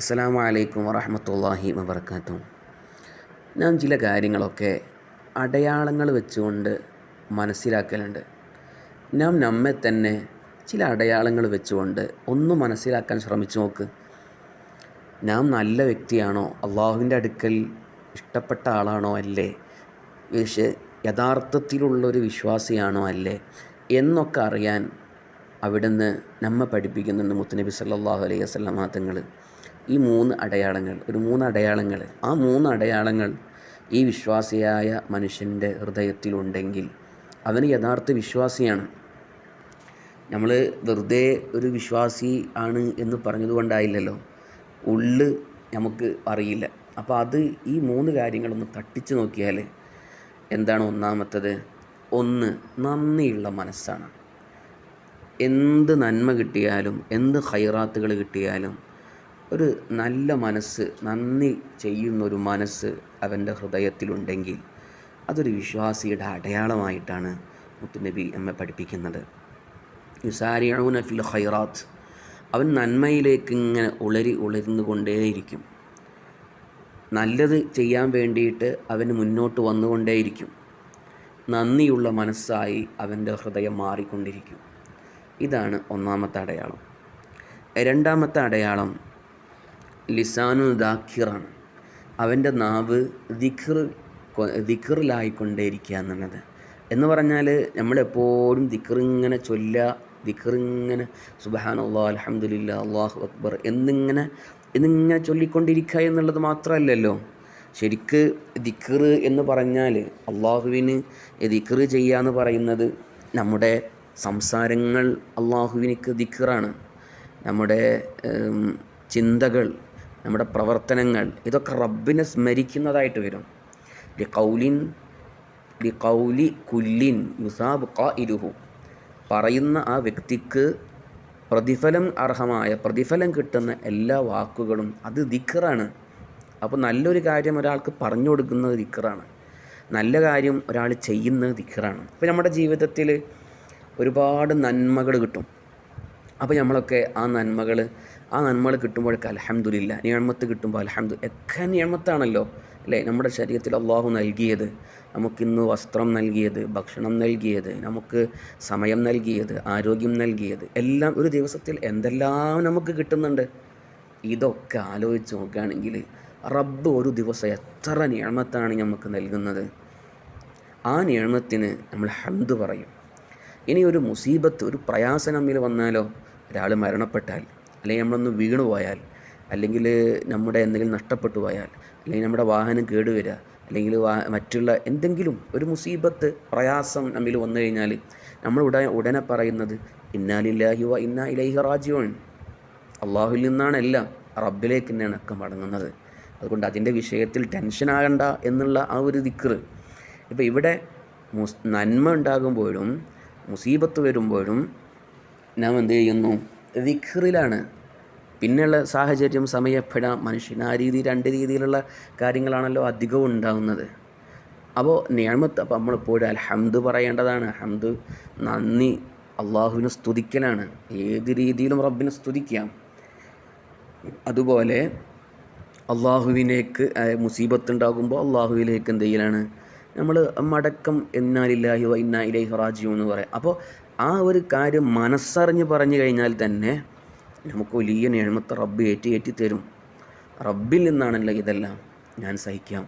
അസ്സാം വലൈക്കും വറഹമത്തല്ലാഹി വബർക്കാത്തു ഞാൻ ചില കാര്യങ്ങളൊക്കെ അടയാളങ്ങൾ വെച്ചുകൊണ്ട് മനസ്സിലാക്കലുണ്ട്. നാം നമ്മെ തന്നെ ചില അടയാളങ്ങൾ വെച്ചുകൊണ്ട് ഒന്ന് മനസ്സിലാക്കാൻ ശ്രമിച്ചു നോക്ക്. നാം നല്ല വ്യക്തിയാണോ? അള്ളാഹുവിന്റെ അടുക്കൽ ഇഷ്ടപ്പെട്ട ആളാണോ അല്ലേ? വിശ യഥാർത്ഥത്തിലുള്ളൊരു വിശ്വാസിയാണോ അല്ലേ? എന്നൊക്കെ അറിയാൻ അവിടുന്ന് നമ്മെ പഠിപ്പിക്കുന്നുണ്ട് മുത്തുനബി സല്ലല്ലാഹു അലൈഹി വസല്ലമ തങ്ങൾ ഈ മൂന്ന് അടയാളങ്ങൾ ഒരു മൂന്ന് അടയാളങ്ങൾ ആ മൂന്ന് അടയാളങ്ങൾ ഈ വിശ്വാസിയായ മനുഷ്യന്റെ ഹൃദയത്തിലുണ്ടെങ്കിൽ അവന് യഥാർത്ഥ വിശ്വാസിയാണ്. നമ്മൾ വെറുതെ ഒരു വിശ്വാസി ആണ് എന്ന് പറഞ്ഞതുകൊണ്ടായില്ലല്ലോ ഉള്ള് നമുക്ക് അറിയില്ല. അപ്പോൾ അത് ഈ മൂന്ന് കാര്യങ്ങളൊന്ന് തട്ടിച്ച് നോക്കിയാൽ എന്താണ് ഒന്നാമത്തത്? ഒന്ന് നന്ദിയുള്ള മനസ്സാണ്. എന്ത് നന്മ കിട്ടിയാലും എന്ത് ഹൈറാത്തുകൾ കിട്ടിയാലും ഒരു നല്ല മനസ്സ് നന്ദി ചെയ്യുന്നൊരു മനസ്സ് അവന്റെ ഹൃദയത്തിലുണ്ടെങ്കിൽ അതൊരു വിശ്വാസിയുടെ അടയാളമായിട്ടാണ് മുത്തുനബി നമ്മെ പഠിപ്പിക്കുന്നത്. ഫിൽ ഹൈറാത്ത് അവൻ നന്മയിലേക്ക് ഇങ്ങനെ ഉളരി ഉളരുന്നു കൊണ്ടേയിരിക്കും. നല്ലത് ചെയ്യാൻ വേണ്ടിയിട്ട് അവന് മുന്നോട്ട് വന്നുകൊണ്ടേയിരിക്കും നന്ദിയുള്ള മനസ്സായി അവന്റെ ഹൃദയം മാറിക്കൊണ്ടിരിക്കും. ഇതാണ് ഒന്നാമത്തെ അടയാളം. രണ്ടാമത്തെ അടയാളം ലിസാനു ദാഖിറാണ്. അവന്റെ നാവ് ദിഖർ ദിഖറിലായിക്കൊണ്ടേയിരിക്കുക എന്നുള്ളത് എന്ന് പറഞ്ഞാൽ നമ്മളെപ്പോഴും ദിഖറിങ്ങനെ ചൊല്ലുക സുബാൻ അള്ളാഹ് അലഹമുല്ല അള്ളാഹു അക്ബർ എന്നിങ്ങനെ എന്നിങ്ങനെ ചൊല്ലിക്കൊണ്ടിരിക്കുക എന്നുള്ളത് മാത്രമല്ലല്ലോ. ശരിക്ക് ദിഖർ എന്ന് പറഞ്ഞാൽ അള്ളാഹുവിന് ദിഖർ ചെയ്യുക എന്ന് പറയുന്നത് നമ്മുടെ സംസാരങ്ങൾ അള്ളാഹുവിനിക്ക് ദിഖറാണ്. നമ്മുടെ ചിന്തകൾ നമ്മുടെ പ്രവർത്തനങ്ങൾ ഇതൊക്കെ റബ്ബിനെ സ്മരിക്കുന്നതായിട്ട് വരും. ലി കൗലിൻ ലി കൗലി കുല്ലിൻ യുസാബ് ക ഇരുഹു പറയുന്ന ആ വ്യക്തിക്ക് പ്രതിഫലം അർഹമായ പ്രതിഫലം കിട്ടുന്ന എല്ലാ വാക്കുകളും അത് ദിക്കറാണ് അപ്പോൾ നല്ലൊരു കാര്യം ഒരാൾക്ക് പറഞ്ഞു കൊടുക്കുന്നത് ദിക്കറാണ് നല്ല കാര്യം ഒരാൾ ചെയ്യുന്നത് ദിക്കറാണ് അപ്പോൾ നമ്മുടെ ജീവിതത്തിൽ ഒരുപാട് നന്മകൾ കിട്ടും. അപ്പോൾ നമ്മളൊക്കെ ആ നന്മകൾ ആ നന്മകൾ കിട്ടുമ്പോഴൊക്കെ അലഹമ്മദില്ല നിയമത്ത് കിട്ടുമ്പോൾ അലഹമ്മദ് ഒക്കെ നിയമത്താണല്ലോ. അല്ലേ? നമ്മുടെ ശരീരത്തിൽ അള്ളാഹു നൽകിയത്. നമുക്കിന്ന് വസ്ത്രം നൽകിയത് ഭക്ഷണം നൽകിയത് നമുക്ക് സമയം നൽകിയത് ആരോഗ്യം നൽകിയത് എല്ലാം ഒരു ദിവസത്തിൽ എന്തെല്ലാം നമുക്ക് കിട്ടുന്നുണ്ട്. ഇതൊക്കെ ആലോചിച്ച് നോക്കുകയാണെങ്കിൽ റബ്ബ് ഒരു ദിവസം എത്ര നിയമത്താണ് നമുക്ക് നൽകുന്നത്? ആ നിയമത്തിന് നമ്മൾ ഹന്ത് പറയും. ഇനി ഒരു മുസീബത്ത് ഒരു പ്രയാസം നമ്മിൽ വന്നാലോ ഒരാൾ മരണപ്പെട്ടാൽ അല്ലെങ്കിൽ നമ്മളൊന്ന് വീണു പോയാൽ അല്ലെങ്കിൽ നമ്മുടെ എന്തെങ്കിലും നഷ്ടപ്പെട്ടു പോയാൽ അല്ലെങ്കിൽ നമ്മുടെ വാഹനം കേടുവരിക അല്ലെങ്കിൽ മറ്റുള്ള എന്തെങ്കിലും ഒരു മുസീബത്ത് പ്രയാസം നമ്മിൽ വന്നു കഴിഞ്ഞാൽ നമ്മൾ ഉടനെ ഉടനെ പറയുന്നത് ഇന്നാലില്ലാഹി വ ഇന്നാ ഇലൈഹി റാജിയോൺ അള്ളാഹുവിൽ നിന്നാണ് എല്ലാം റബ്ബിലേക്ക് തന്നെയാണ് ഒക്കെ മടങ്ങുന്നത്. അതുകൊണ്ട് അതിന്റെ വിഷയത്തിൽ ടെൻഷനാകണ്ട എന്നുള്ള ആ ഒരു ദിക്ർ ഇപ്പോൾ ഇവിടെ നന്മ ഉണ്ടാകുമ്പോഴും മുസീബത്ത് വരുമ്പോഴും നാം എന്ത് ചെയ്യുന്നു? ദിഖറിലാണ്. പിന്നെയുള്ള സാഹചര്യം സമയപ്പെടാം. മനുഷ്യൻ ആ രീതി രണ്ട് രീതിയിലുള്ള കാര്യങ്ങളാണല്ലോ അധികവും ഉണ്ടാകുന്നത് അപ്പോൾ നിയമത്ത് അപ്പോൾ നമ്മളിപ്പോഴും അൽഹംദ് പറയേണ്ടതാണ്. ഹംദ് നന്ദി. അള്ളാഹുവിനെ സ്തുതിക്കലാണ്. ഏത് രീതിയിലും റബ്ബിനെ സ്തുതിക്കാം. അതുപോലെ അള്ളാഹുവിനേക്ക് മുസീബത്ത് ഉണ്ടാകുമ്പോൾ അള്ളാഹുവിലേക്ക് എന്ത് ചെയ്യലാണ്? നമ്മൾ മടക്കം എന്നാലില്ലാഹി വ ഇന്നാ ഇലൈഹി റാജിയു എന്ന് പറയാം. അപ്പോൾ ആ ഒരു കാര്യം മനസ്സറിഞ്ഞ് പറഞ്ഞു കഴിഞ്ഞാൽ തന്നെ നമുക്ക് വലിയ നേഴ്മത്തെ റബ്ബ് ഏറ്റി ഏറ്റി തരും. റബ്ബിൽ നിന്നാണല്ലോ ഇതെല്ലാം ഞാൻ സഹിക്കാം.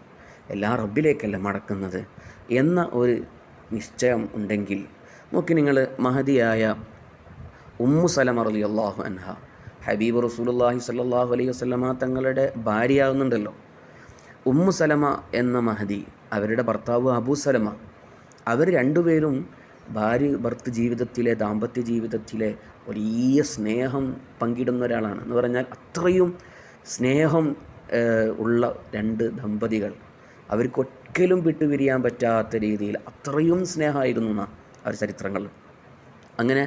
എല്ലാ റബ്ബിലേക്കല്ല മടക്കുന്നത് എന്ന ഒരു നിശ്ചയം ഉണ്ടെങ്കിൽ നോക്കി നിങ്ങൾ മഹതിയായ ഉമ്മു സലമ റലി അള്ളാഹു അൻഹ ഹബീബ് റസൂലുള്ളാഹി സല്ലാഹു അലൈഹി വസ്ലമ തങ്ങളുടെ ഭാര്യയാവുന്നുണ്ടല്ലോ. ഉമ്മു സലമ എന്ന മഹദി അവരുടെ ഭർത്താവ് അബൂ സലമ. അവർ രണ്ടുപേരും ഭാര്യ ഭർത്ത് ജീവിതത്തിലെ ദാമ്പത്യ ജീവിതത്തിലെ വലിയ സ്നേഹം പങ്കിടുന്ന ഒരാളാണ്. എന്ന് പറഞ്ഞാൽ അത്രയും സ്നേഹം ഉള്ള രണ്ട് ദമ്പതികൾ. അവർക്ക് ഒരിക്കലും വിട്ടുപിരിയാൻ പറ്റാത്ത രീതിയിൽ അത്രയും സ്നേഹമായിരുന്നു എന്നാ അവർ ചരിത്രങ്ങൾ. അങ്ങനെ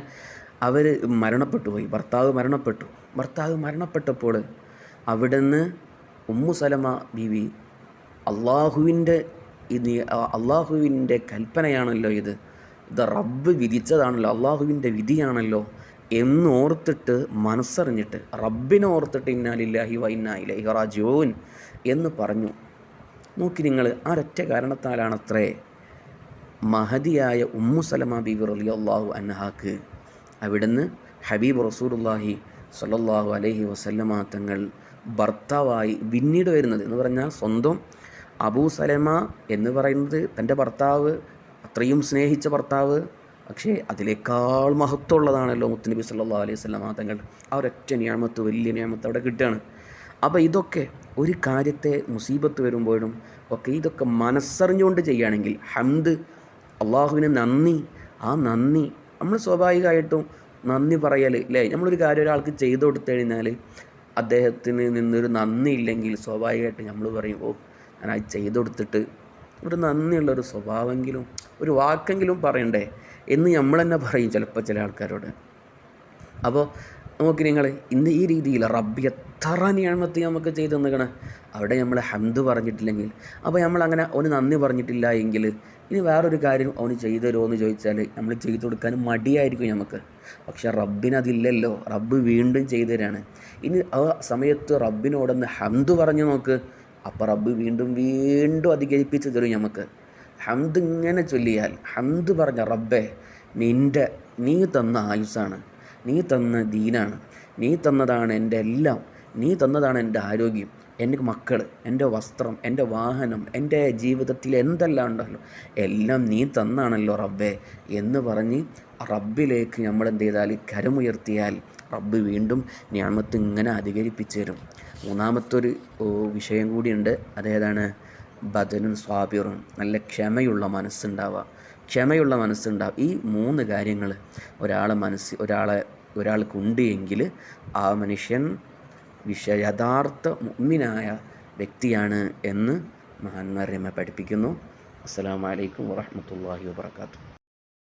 അവർ മരണപ്പെട്ടു പോയി. ഭർത്താവ് മരണപ്പെട്ടു. ഭർത്താവ് മരണപ്പെട്ടപ്പോൾ അവിടുന്ന് ഉമ്മു സലമ ബീവി അള്ളാഹുവിന്റെ ഇത് അള്ളാഹുവിന്റെ കൽപ്പനയാണല്ലോ ഇത്. ഇത് റബ്ബ് വിധിച്ചതാണല്ലോ അള്ളാഹുവിന്റെ വിധിയാണല്ലോ എന്നോർത്തിട്ട് മനസ്സറിഞ്ഞിട്ട് റബ്ബിനെ ഓർത്തിട്ട് ഇന്നാലില്ലാഹി വൈന്നായിലഹി റാജൂൻ എന്ന് പറഞ്ഞു. നോക്കി നിങ്ങൾ ആ ഒറ്റ കാരണത്താലാണത്രേ മഹതിയായ ഉമ്മു സലമ ബീബി റലി അള്ളാഹു അന്നഹാക്ക് അവിടുന്ന് ഹബീബ് റസൂലുല്ലാഹി സല്ലാഹു അലഹി വസല്ലമ തങ്ങൾ ഭർത്താവായി പിന്നീട് വരുന്നത് എന്ന് പറഞ്ഞാൽ സ്വന്തം അബൂ സലമ എന്ന് പറയുന്നത് തന്റെ ഭർത്താവ് അത്രയും സ്നേഹിച്ച ഭർത്താവ് പക്ഷേ അതിനേക്കാൾ മഹത്വമുള്ളതാണല്ലോ മുത്തുനബി സല്ലാ അലൈഹി വസല്ലമ തങ്ങൾ. ആ ഒരൊറ്റ നിയമത്ത് വലിയ നിയമത്ത് അവിടെ കിട്ടുകയാണ്. അപ്പോൾ ഇതൊക്കെ ഒരു കാര്യത്തെ മുസീബത്ത് വരുമ്പോഴും ഒക്കെ ഇതൊക്കെ മനസ്സറിഞ്ഞുകൊണ്ട് ചെയ്യുകയാണെങ്കിൽ ഹംദ് അള്ളാഹുവിന് നന്ദി. ആ നന്ദി നമ്മൾ സ്വാഭാവികമായിട്ടും നന്ദി പറയൽ അല്ലേ നമ്മളൊരു കാര്യം ഒരാൾക്ക് ചെയ്തു കൊടുത്തു കഴിഞ്ഞാൽ അദ്ദേഹത്തിന് നിന്നൊരു നന്ദി ഇല്ലെങ്കിൽ സ്വാഭാവികമായിട്ട് നമ്മൾ പറയും ഓ ഞാൻ അത് ചെയ്തു കൊടുത്തിട്ട് ഒരു നന്ദിയുള്ളൊരു സ്വഭാവമെങ്കിലും ഒരു വാക്കെങ്കിലും പറയണ്ടേ എന്ന് നമ്മൾ തന്നെ പറയും ചിലപ്പോൾ ചില ആൾക്കാരോട്. അപ്പോൾ നോക്കി നിങ്ങൾ ഇന്ന് ഈ രീതിയിൽ റബ്ബി എത്ര നിയമത്ത് നമുക്ക് ചെയ്ത് തന്നിക്കണേ അവിടെ നമ്മൾ ഹംദ് പറഞ്ഞിട്ടില്ലെങ്കിൽ അപ്പോൾ നമ്മൾ അങ്ങനെ അവന് നന്ദി പറഞ്ഞിട്ടില്ല എങ്കിൽ ഇനി വേറൊരു കാര്യം അവന് ചെയ്തു തരുമോ എന്ന് ചോദിച്ചാൽ നമ്മൾ ചെയ്തു കൊടുക്കാൻ മടിയായിരിക്കും നമുക്ക്. പക്ഷേ റബ്ബിനതില്ലല്ലോ റബ്ബ് വീണ്ടും ചെയ്തു തരാണ്. ഇനി ആ സമയത്ത് റബ്ബിനോടൊന്ന് ഹംദ് പറഞ്ഞു നോക്ക്. അപ്പോൾ റബ്ബ് വീണ്ടും വീണ്ടും അധികരിപ്പിച്ച് തരും നമുക്ക് ഹംദ് ഇങ്ങനെ ചൊല്ലിയാൽ ഹംദ് പറഞ്ഞ റബ്ബേ നിന്റെ നീ തന്ന ആയുസ്സാണ് നീ തന്ന ദീനാണ് നീ തന്നതാണ് എന്റെ എല്ലാം നീ തന്നതാണ് എന്റെ ആരോഗ്യം എന്റെ മക്കൾ എന്റെ വസ്ത്രം എന്റെ വാഹനം എന്റെ ജീവിതത്തിൽ എന്തെല്ലാം ഉണ്ടല്ലോ എല്ലാം നീ തന്നാണല്ലോ റബ്ബേ എന്ന് പറഞ്ഞ് റബ്ബിലേക്ക് നമ്മൾ എന്ത് ചെയ്താൽ കരമുയർത്തിയാൽ റബ്ബ് വീണ്ടും ഞാമത്ത് ഇങ്ങനെ അധികരിപ്പിച്ചു തരും. മൂന്നാമത്തൊരു വിഷയം കൂടിയുണ്ട്. അതേതാണ്? ബദനും സ്വാബിറും. നല്ല ക്ഷമയുള്ള മനസ്സുണ്ടാവുക. ക്ഷമയുള്ള മനസ്സുണ്ടാവും ഈ മൂന്ന് കാര്യങ്ങൾ ഒരാളെ മനസ്സ് ഒരാളെ ഒരാൾക്കുണ്ട് എങ്കിൽ ആ മനുഷ്യൻ വിഷ യഥാർത്ഥ മുഗ്മിനായ വ്യക്തിയാണ് എന്ന് മഹാന്മാർ നമ്മെ പഠിപ്പിക്കുന്നു. അസ്സാം വലൈക്കും വറഹ്മത്തുള്ളാഹി വബർക്കാത്തു